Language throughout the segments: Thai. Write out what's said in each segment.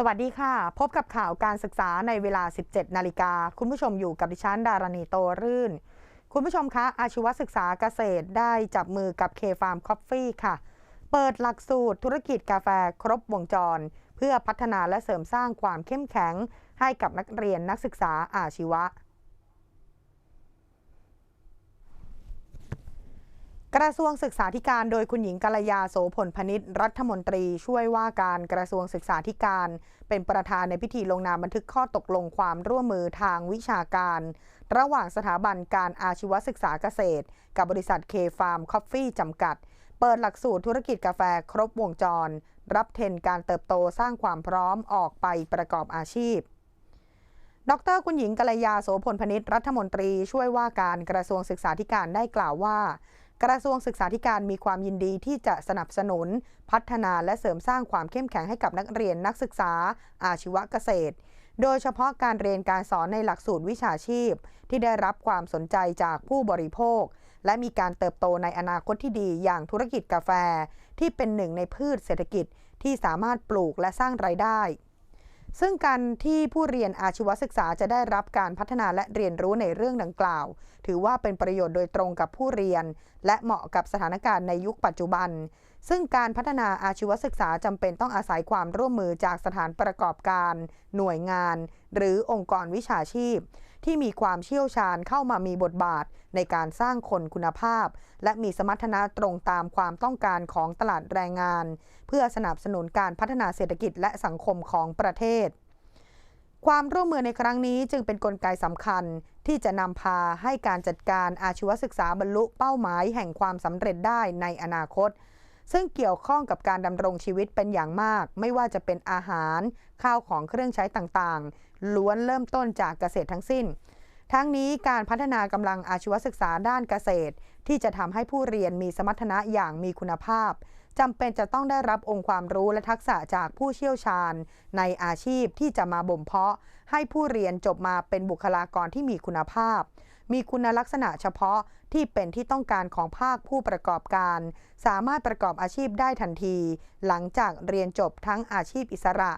สวัสดีค่ะ พบกับข่าวการศึกษาในเวลา 17 นาฬิกา คุณผู้ชมอยู่กับดิฉันดารณีโตรื่น คุณผู้ชมคะ อาชีวศึกษาเกษตรได้จับมือกับเคฟาร์มคอฟฟี่ค่ะ เปิดหลักสูตรธุรกิจกาแฟครบวงจร เพื่อพัฒนาและเสริมสร้างความเข้มแข็ง ให้กับนักเรียนนักศึกษาอาชีวะ กระทรวงศึกษาธิการโดยคุณหญิงกัลยาโสพลพนิษฐ์รัฐมนตรีช่วยว่าการกระทรวงศึกษาธิการ เป็นประธานในพิธีลงนามบันทึกข้อตกลงความร่วมมือทางวิชาการ ระหว่างสถาบันการอาชีวศึกษาเกษตร กับบริษัทเคฟาร์มคอฟฟี่จำกัด เปิดหลักสูตรธุรกิจกาแฟครบวงจร รับเทรนการเติบโตสร้างความพร้อมออกไปประกอบอาชีพดรคุณหญิงกัลยาโสพลพนิษฐ์รัฐมนตรีช่วยว่าการกระทรวงศึกษาธิการได้กล่าวว่า กระทรวงศึกษาธิการมีความยินดีที่จะสนับสนุน พัฒนาและเสริมสร้างความเข้มแข็งให้กับนักเรียนนักศึกษา อาชีวเกษตร โดยเฉพาะการเรียนการสอนในหลักสูตรวิชาชีพ ที่ได้รับความสนใจจากผู้บริโภค และมีการเติบโตในอนาคตที่ดีอย่างธุรกิจกาแฟ ที่เป็นหนึ่งในพืชเศรษฐกิจที่สามารถปลูกและสร้างรายได้ ซึ่งการที่ผู้เรียนอาชีวศึกษาจะได้รับการพัฒนาและเรียนรู้ในเรื่องดังกล่าว ถือว่าเป็นประโยชน์โดยตรงกับผู้เรียน และเหมาะกับสถานการณ์ในยุคปัจจุบัน ซึ่งการพัฒนาอาชีวศึกษาจำเป็นต้องอาศัยความร่วมมือจากสถานประกอบการ หน่วยงาน หรือองค์กรวิชาชีพ ที่มีความเชี่ยวชาญเข้ามามีบทบาทในการสร้างคนคุณภาพ และมีสมรรถนะตรงตามความต้องการของตลาดแรงงาน เพื่อสนับสนุนการพัฒนาเศรษฐกิจและสังคมของประเทศ ความร่วมมือในครั้งนี้จึงเป็นนกลไกสำคัญที่จะนำพาให้การจัดการอาชีวศึกษาบรรลุเป้าหมายแห่งความสำเร็จได้ในอนาคต ซึ่งเกี่ยวข้องกับการดำรงชีวิตเป็นอย่างมาก ไม่ว่าจะเป็นอาหาร ข้าวของเครื่องใช้ต่างๆ ล้วนเริ่มต้นจากเกษตรทั้งสิ้น ทั้งนี้การพัฒนากำลังอาชีวศึกษาด้านเกษตร ที่จะทำให้ผู้เรียนมีสมรรถนะอย่างมีคุณภาพจำเป็นจะต้องได้รับองค์ความรู้และทักษะจากผู้เชี่ยวชาญ ในอาชีพที่จะมาบ่มเพาะ ให้ผู้เรียนจบมาเป็นบุคลากรที่มีคุณภาพ มีคุณลักษณะเฉพาะที่เป็นที่ต้องการของภาคผู้ประกอบการ สามารถประกอบอาชีพได้ทันที หลังจากเรียนจบทั้งอาชีพอิสระ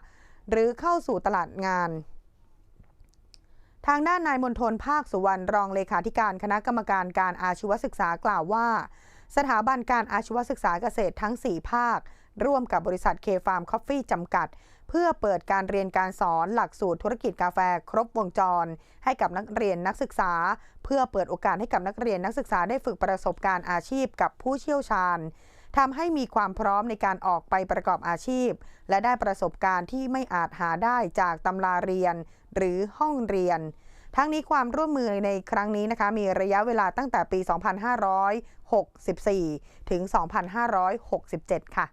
หรือเข้าสู่ตลาดงานทางด้านนายมนทนภาคสุวรรณรองเลขาธิการคณะกรรมการการอาชีวศึกษากล่าวว่า สถาบันการอาชีวศึกษาเกษตรทั้ง 4 ภาค ร่วมกับบริษัทเคฟาร์มคอฟฟี่จำกัด เพื่อเปิดการเรียนการสอนหลักสูตรธุรกิจกาแฟครบวงจร ให้กับนักเรียนนักศึกษา เพื่อเปิดโอกาสให้กับนักเรียนนักศึกษาได้ฝึกประสบการณ์อาชีพกับผู้เชี่ยวชาญทำให้มีความพร้อมในการออกไปประกอบอาชีพ และได้ประสบการณ์ที่ไม่อาจหาได้จากตำราเรียน หรือห้องเรียน ทั้งนี้ความร่วมมือในครั้งนี้นะคะ มีระยะเวลาตั้งแต่ปี 2564 ถึง 2567 ค่ะ